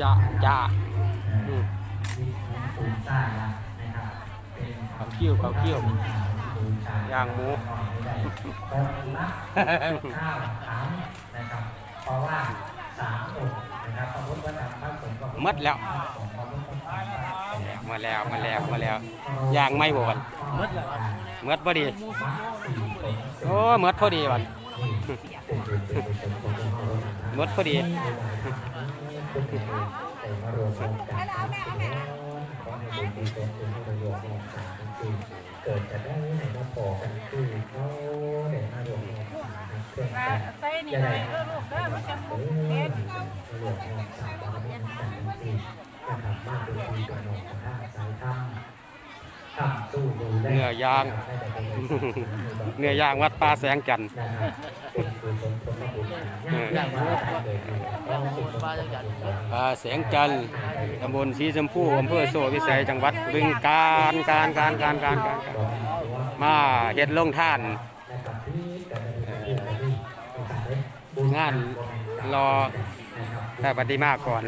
จ้าจ้าอืมปูนซ่านะครับเป็นเขาเคี่ยวเขาเคี่ยวย่างหมูข้าวถามนะครับเพราะว่าสามองค์นะครับพระพุทธธรรมพระสงฆ์พระพุทธหมดแล้วมาแล้วมาแล้วมาแล้วย่างไม่บวันมืดแล้วมื่อพอดีโอ้มื่อพอดีวัน เมื่อพอดีเกิดจะได้ไหนมาพอกันคือเขาเด็กมารวมกันเพื่อนกันใส่นี่เลยเออลูกเด้อมันจะมุกเฮ็ดรวมกันสามารถเป็นการที่นะครับมาดูดีกันหน่อยนะสายถ้ำถ้ำสู้ดูแล เนื้อย่าง เนื้อย่างวัดป่าแสงจันทร์อย่างว่าปลาจะหยัดป่าแสงจันทร์ตำบลสีชมพูอำเภอโซวิสัยจังหวัดบึงการการการการการการการมาเฮ็ดลงท่าน งานรอพระปฏิมาก่อน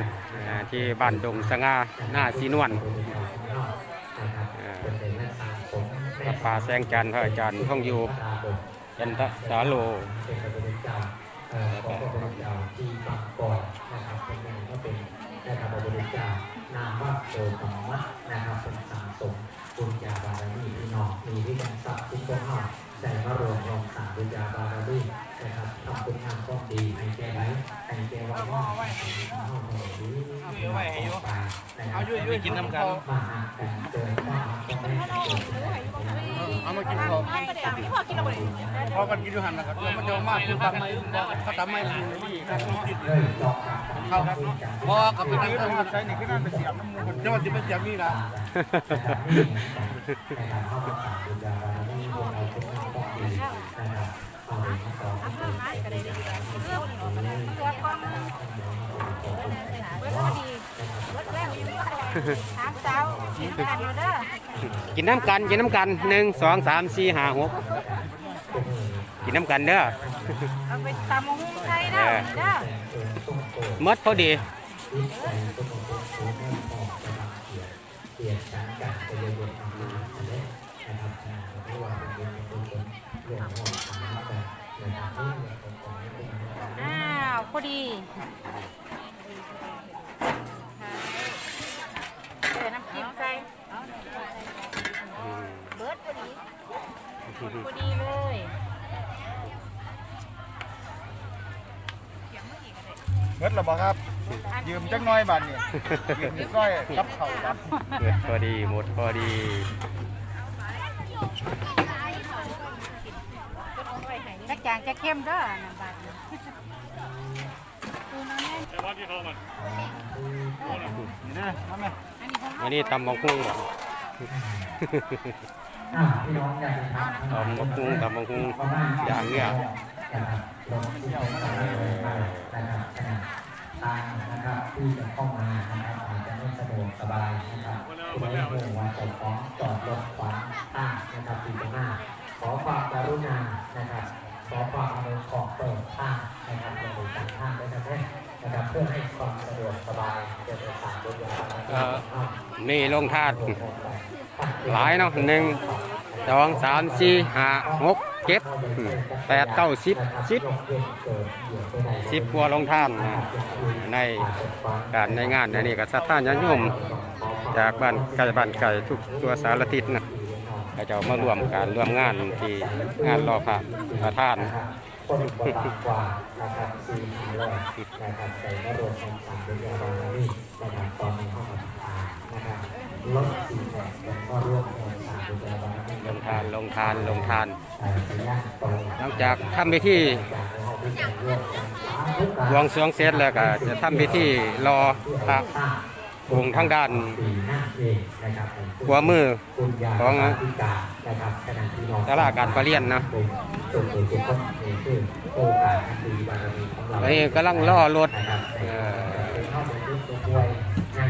อ่าที่บ้านดงสง่าหน้าสีนวลอ่า วัดป่าแสงจันทร์พระอาจารย์ท่องอยู่ยันทสาโลเป็นพระพุทธเจ้าเอ่อของพระพุทธเจ้าที่ปักก่อนนะครับเป็นไงก็เป็นนะครับพระพุทธเจ้านามว่าโอปัมมัตนะครับเป็นสังสมบุญญาบารมีพี่น้องมีที่กันทรัพย์ทุกคนเฮาใจมารวมรวมสร้างบุญญาบารมีนะครับทำคุณงามความดีให้แก่ไหนให้แก่วันนี้เอาไว้ให้อยู่เอาอยู่อยู่กินน้ำกันมาหากันเกินมาหากันได้เกินไป เอามากินพอพี่พ่อกินเอาไปเลยพอกันกินอยู่หันนะครับแล้วมันจะมากคือทำไมเขาทำไมถึงนี่ครับติดเลยจอกกับเข้าครับเนาะพอกับเป็นนั่งทำใช้นี่ขึ้นนั่นไปเสียบน้ำมูลจังหวัดที่ไปเสียบนี่นะเสื้อกองเบิดพอดีเบิดแล้ว ถามสาวกินกันอยู่เด้อกินน้ำกันกินน้ำกันหนึ่งสองสามสี่ห้าหกกินน้ำกันเด้อเอาไปตำหุ้งไทยเด้อเด้อหมดพอดีเปลี่ยนชั้ เบิดหรอบอกครับ ยืมจังน้อยบาทนี่ยืมนิดน้อยกับเข่าครับหมดพอดีหมดพอดีจักจางจะเข้มเด้อน้ำบาดนี้ปูน้ำแน่นนี่นะทำไมอันนี้ของอันนี้ตำบักหุ่งบ่อ่าพี่น้องอยากจะถามตำบักหุ่งตำบักหุ่งอย่างเนี้ย นะครับลงที่เขาทำได้เลยนะครับขนาดตางนะครับที่จะเข้ามานะครับอาจจะไม่สะดวกสบายนะครับคุณไม่รู้ว่าจะฟ้องจอดรถขวางทางนะครับที่ตรงหน้า ขอความกรุณานะครับขอความอำนวยขอบเปิดทางนะครับลงไปจัดทางด้วยนะครับนะครับเพื่อให้ความสะดวกสบายเดินทางด้วยกันเอ่อนี่ลงทานหลายเนาะหนึ่งสองสามสี่ห้าหก เจ็ดอืมแปดเก้าสิบสิบสิบกว่าลงท่านในการในงานอันนี้ก็สัทธาญาติโยมจากบ้านไก่บ้านไก่ทุกตัวสารทิศนะก็จะมาร่วมการร่วมงานที่งานรอพระประธานคนกว่านะครับสี่ห้าร้อยนะครับใส่มารวมกันสามเป็นยาบาลนี่นะครับตอนนี้เข้ามา ลดสี่แปดแล้วก็รวมสามเป็นยาบาลนี่ลงทานลงทานลงทาน หลังจากทำพิธีบวงสรวงเสร็จแล้วก็จะทำพิธีรอพระองค์ทางด้านสี่ห้าเองนะครับขวามือของพิการะอาลาการประเรียนนะส่งตัวทุกคนนี่คือโอกาสอันดีบารมีของเราอันนี้กำลังล่อรถ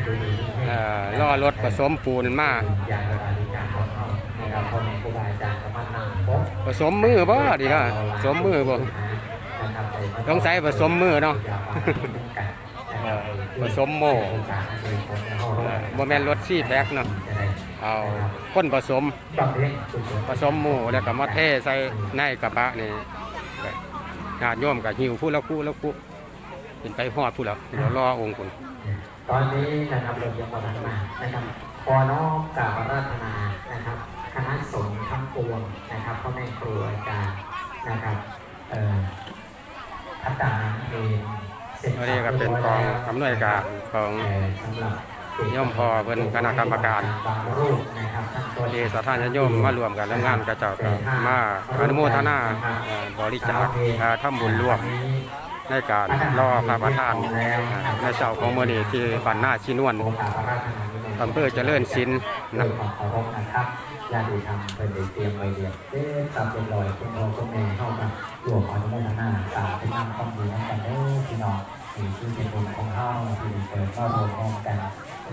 นะครับเอ่อเป็นข้อมูลที่ตัวด้วยนั่งดูดีเอ่อล่อรถผสมปูนมาอย่างบารมีการของเขานะครับคนครูบาอาจารย์สามารถนั่งพบผสมมือบ่ดีนะผสมมือบ่นะครับต้องใส่ผสมมือเนาะนะครับเออผสมโม่เออบ่แม่นรถซี่แพ็คเนาะเอาคนผสม ผสมหมูแล้วก็มาเทใส่ในกระบะนี่ก็ญาติโยมก็หิวผู้ละคู่ละคู่ เป็นไปฮอดผู้ละเดี๋ยวรอองค์คุณตอนนี้นะครับเรายังวันมานะครับขอน้อมกราบอาราธนานะครับ คณะสงฆ์ทั้งปวงนะครับพ่อแม่ครูอาจารย์นะครับเอ่อพัฒนาเองเสร็จอันนี้ก็เป็นกองอำนวยการของเอ่อสำหรับโยมพ่อเพิ่นคณะกรรมการบางรูปนะครับท่านตัวที่สถานโยมมารวมกันทำงานกระเจ้าก็มาอนุโมทนาเอ่อบริจาคเอ่อทำบุญร่วม ในการรอพระประธานในเช้าของเมื้อนี้ที่บ้านนาชินวนอมนต์อำเภอเจริญศิลป์นะนะขอเคารพนะครับญาติธรรมเป็นได้เตรียมไว้เดียวเอ๊ะตามเป็นรอยคุณพ่อคุณแม่เข้ามาหลวงอนุโมทนาสาธุนำความดีให้กันเด้อพี่น้องนี่คือเป็นบุญของเฮาที่เปิดก็รวมพร้อมกัน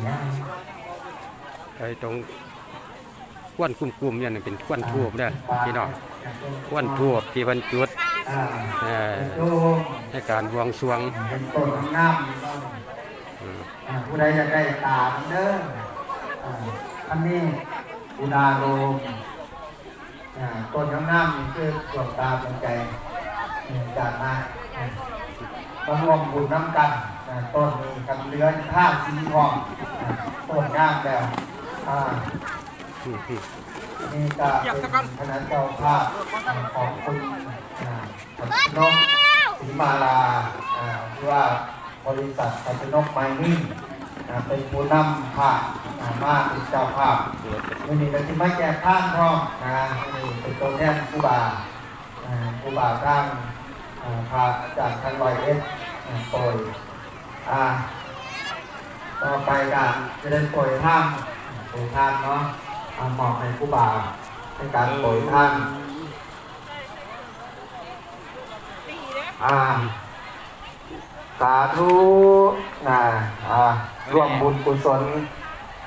ย่ไอ้ตรงควนกลุ่มๆเนี่ยน่ะเป็นควนทูบเด้อพี่น้องควนทูบที่บรรจุ ดอ่าเอ่อโยมในการบวงสรวงเป็นต้นน้ำอ่าผู้ใดจะได้ตามเด้ออ่าอันนี้อุดาโลมอ่าต้นน้ำๆนี่คือดวงตาดวงใจอืมจากมาอ่าต้องรวมบุญน้ำกันอ่าต้นนี้กับเรือนท่าสีทองอ่าต้นงามแล้วอ่านี่ก็เป็นคณะเจ้าภาพของคุณอ่า นกศรีมาลาที่ว่าบริษัทปัจจนกไมนิ่งเป็นผู้นำภาพอ่ามาเป็นเจ้าภาพวันนี้เราจะมาแจกข้างทองนะนี่เป็นตัวแทนครูบาอ่าครูบาร่างอ่าพระอาจารย์ทันลอยเอสโปรยอ่าต่อไปก็จะได้โปรยท่ามโปรยท่ามเนาะอ่ามอบให้ผู้บ่าในการโปรยท่าน อ่าสาธุนะอ่าร่วมบุญกุศล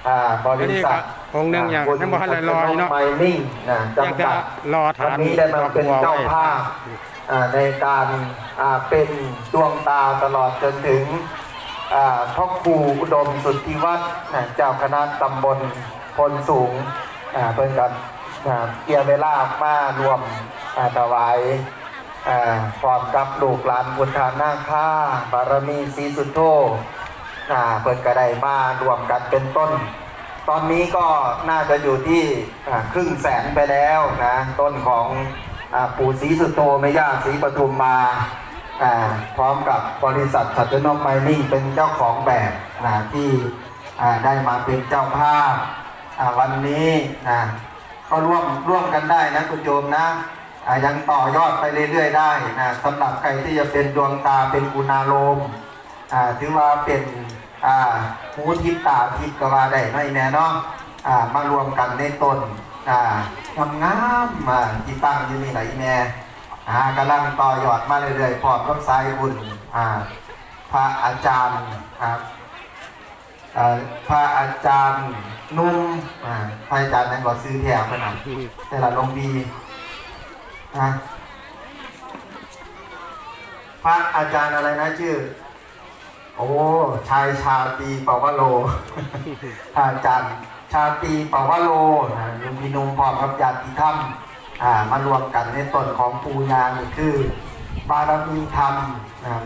อ่าบริษัทองค์หนึ่งอย่างยังบ่ทันได้รออยู่เนาะไมนิ่งนะอยากจำจะกัดรอวัฐานนนี้ได้มาเป็นดอกบัวเจ้าไว้ภาพอ่าในการอ่าเป็นดวงตาตลอดจนถึงอ่าพ่อครูอุดมสุทธิวัฒน์นะเจ้าคณะตำบลพลสูงอ่าเพิ่นกันอ่าเกียร์เวลามารวมอ่าถวายอ่า พร้อมกับลูกหลานบุญทานนาค่าบารมีศรีสุดโธอ่าเพิ่นก็ได้มารวมกันเป็นต้น ตอนนี้ก็น่าจะอยู่ที่ครึ่งแสนไปแล้วนะต้นของอปู่ศรีสุโธแม่ย่าศรีปทุมมาพร้อมกับบริษัทสัตนกไมนิ่งเป็นเจ้าของแบบนะที่ได้มาเป็นเจ้าภาพวันนี้นะก็ร่วมร่วมกันได้นะคุณโยมนะ ยังต่อยอดไปเรื่อยๆได้นะสำหรับใครที่จะเป็นดวงตาเป็นกุณาโลมถือว่าเป็นหูทิพตาทิพก็ว่าได้ไม่แน่นาะอ่ามารวมกันในตนงามงามาที่ตั้งอยู่นี่ไหนแน่อ่ากำลังต่อยอดมาเรื่อยๆพร้อมกับสายบุญพระอาจารย์ครับพระอาจารย์นุ่มพระอาจารย์นั่นก็ซื้อแถวขนาดแต่ละลงบี นะพระอาจารย์อะไรนะชื่อ โอ้ชายชาตีปาวโล อาจารย์ชาตีปาวโลนะลุงพินุมพร้อมกับญาติธรรมมารวมกันในตนของปูญางคือบารมีธรรม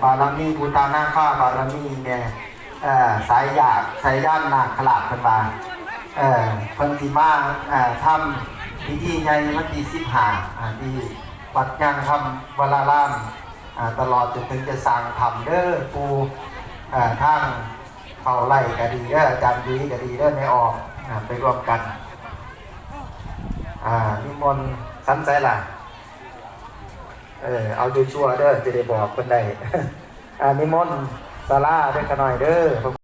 บารมีพุทธานาค่าบารมีเนี่ยสายหยาดสายย่านนาขลาดกันมาเออเพิ่นสิมาเอ่อทำ พิธีใหญ่วันที่สิบห้าที่วัดยางทำวลารามตลอดจนถึงจะสั่งทำเด้อปูอ่าทางเขาไล่ก็ดีเด้ออาจารย์ดีก็ดีเด้อไม่ออกไปรวมกันนิมนต์สันใจล่ะเออเอาดูชัวร์เด้อจะได้บอกคนใดนิมนต์สาราเด้อกันหน่อยเด้อ